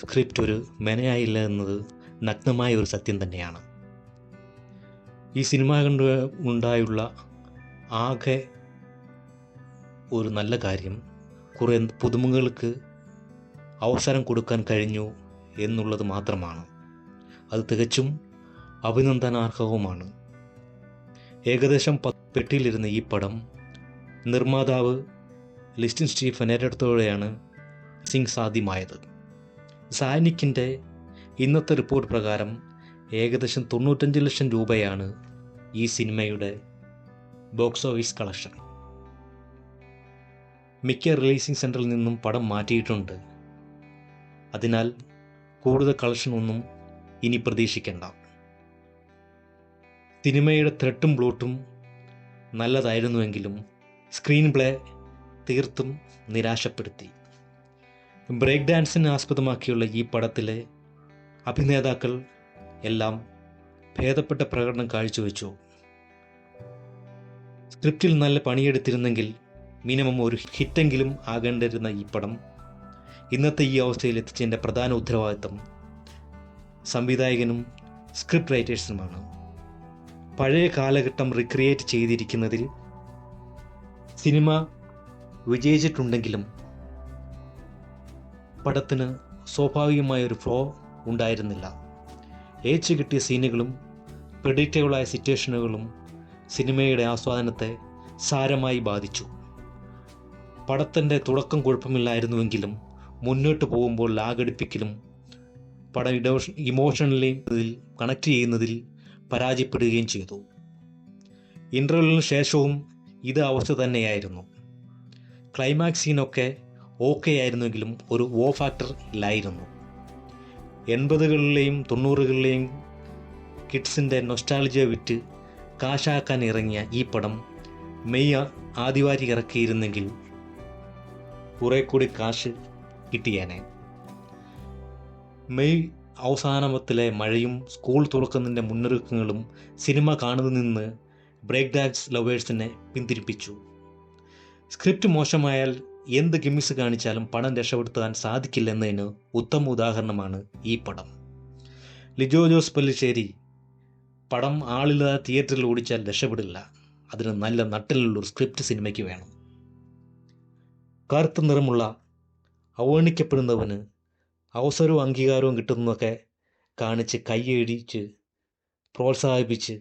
Script ഒരു മെനയായില്ല എന്നത് നഗ്നമായ ഒരു സത്യം തന്നെയാണ്. ഈ സിനിമ കണ്ട് ഉണ്ടായുള്ള ആകെ ഒരു നല്ല കാര്യം കുറേ പുതുമുഖങ്ങൾക്ക് അവസരം കൊടുക്കാൻ കഴിഞ്ഞു എന്നുള്ളത് മാത്രമാണ്. അത് തികച്ചും അഭിനന്ദനാർഹവുമാണ്. ഏകദേശം പെട്ടിയിലിരുന്ന ഈ പടം നിർമ്മാതാവ് ലിസ്റ്റിൻ സ്റ്റീഫൻ ഏറ്റെടുത്തോടെയാണ് സിംഗ് സാധ്യമായത്. സാനിക്കിന്റെ ഇന്നത്തെ റിപ്പോർട്ട് പ്രകാരം ഏകദേശം തൊണ്ണൂറ്റഞ്ച് ലക്ഷം രൂപയാണ് ഈ സിനിമയുടെ ബോക്സ് ഓഫീസ് കളക്ഷൻ. മിക്ക റിലീസിംഗ് സെന്ററിൽ നിന്നും പടം മാറ്റിയിട്ടുണ്ട്. അതിനാൽ കൂടുതൽ കളക്ഷൻ ഒന്നും ഇനി പ്രതീക്ഷിക്കേണ്ട. സിനിമയുടെ ത്രെട്ടും ബ്ലൂട്ടും നല്ലതായിരുന്നുവെങ്കിലും സ്ക്രീൻ പ്ലേ തീർത്തും നിരാശപ്പെടുത്തി. ബ്രേക്ക് ഡാൻസിനെ ആസ്പദമാക്കിയുള്ള ഈ പടത്തിലെ അഭിനേതാക്കൾ എല്ലാം ഭേദപ്പെട്ട പ്രകടനം കാഴ്ചവെച്ചു. സ്ക്രിപ്റ്റിൽ നല്ല പണിയെടുത്തിരുന്നെങ്കിൽ മിനിമം ഒരു ഹിറ്റെങ്കിലും ആകേണ്ടിരുന്ന ഈ പടം ഇന്നത്തെ ഈ അവസ്ഥയിൽ എത്തിച്ചതിന്റെ പ്രധാന ഉത്തരവാദിത്തം സംവിധായകനും സ്ക്രിപ്റ്റ് റൈറ്റേഴ്സിനുമാണ്. പഴയ കാലഘട്ടം റിക്രിയേറ്റ് ചെയ്തിരിക്കുന്നതിൽ സിനിമ വിജയിച്ചിട്ടുണ്ടെങ്കിലും പടത്തിന് സ്വാഭാവികമായ ഒരു ഫ്ലോ ഉണ്ടായിരുന്നില്ല. ഏച്ചു കിട്ടിയ സീനുകളും പ്രഡിക്റ്റബിളായ സിറ്റുവേഷനുകളും സിനിമയുടെ ആസ്വാദനത്തെ സാരമായി ബാധിച്ചു. പടത്തിന്റെ തുടക്കം കുഴപ്പമില്ലായിരുന്നുവെങ്കിലും മുന്നോട്ട് പോകുമ്പോൾ ലാഗടിപ്പിക്കലും പടം ഇഡോഷ ഇമോഷണലി ഇതിൽ കണക്ട് ചെയ്യുന്നതിൽ പരാജയപ്പെടുകയും ചെയ്തു. ഇന്റർവെല്ലിന് ശേഷവും ഇത് അവസ്ഥ തന്നെയായിരുന്നു. ക്ലൈമാക്സ് സീനൊക്കെ ഓക്കെ ആയിരുന്നെങ്കിലും ഒരു ഓ ഫാക്ടർ ഇല്ലായിരുന്നു. എൺപതുകളിലെയും തൊണ്ണൂറുകളിലെയും കിഡ്സിന്റെ നൊസ്റ്റാളജിയ വിറ്റ് കാശാക്കാൻ ഇറങ്ങിയ ഈ പടം മെയ്യ ആദിവാരി ഇറക്കിയിരുന്നെങ്കിൽ കുറെ കൂടി കാശ് കിട്ടിയേനെ. മെയ് അവസാനത്തിലെ മഴയും സ്കൂൾ തുറക്കുന്നതിന്റെ മുന്നൊരുക്കങ്ങളും സിനിമ കാണുന്നതിൽ നിന്ന് ബ്രേക്ക് ഡാൻസ് ലവേഴ്സിനെ പിന്തിരിപ്പിച്ചു. സ്ക്രിപ്റ്റ് മോശമായാൽ എന്ത് ഗിമ്മിസ് കാണിച്ചാലും പണം രക്ഷപ്പെടുത്താൻ സാധിക്കില്ലെന്നതിന് ഉത്തമ ഉദാഹരണമാണ് ഈ പടം. ലിജോ ജോസ് പല്ലിശ്ശേരി പടം ആളില്ലാതെ തിയേറ്ററിൽ ഓടിച്ചാൽ രക്ഷപ്പെടില്ല. അതിന് നല്ല നട്ടിലുള്ള ഒരു സ്ക്രിപ്റ്റ് സിനിമയ്ക്ക് വേണം. കറുത്ത നിറമുള്ള അവഗണിക്കപ്പെടുന്നവന് അവസരവും അംഗീകാരവും കിട്ടുന്നതൊക്കെ കാണിച്ച് കൈയടിച്ച് പ്രോത്സാഹിപ്പിച്ച്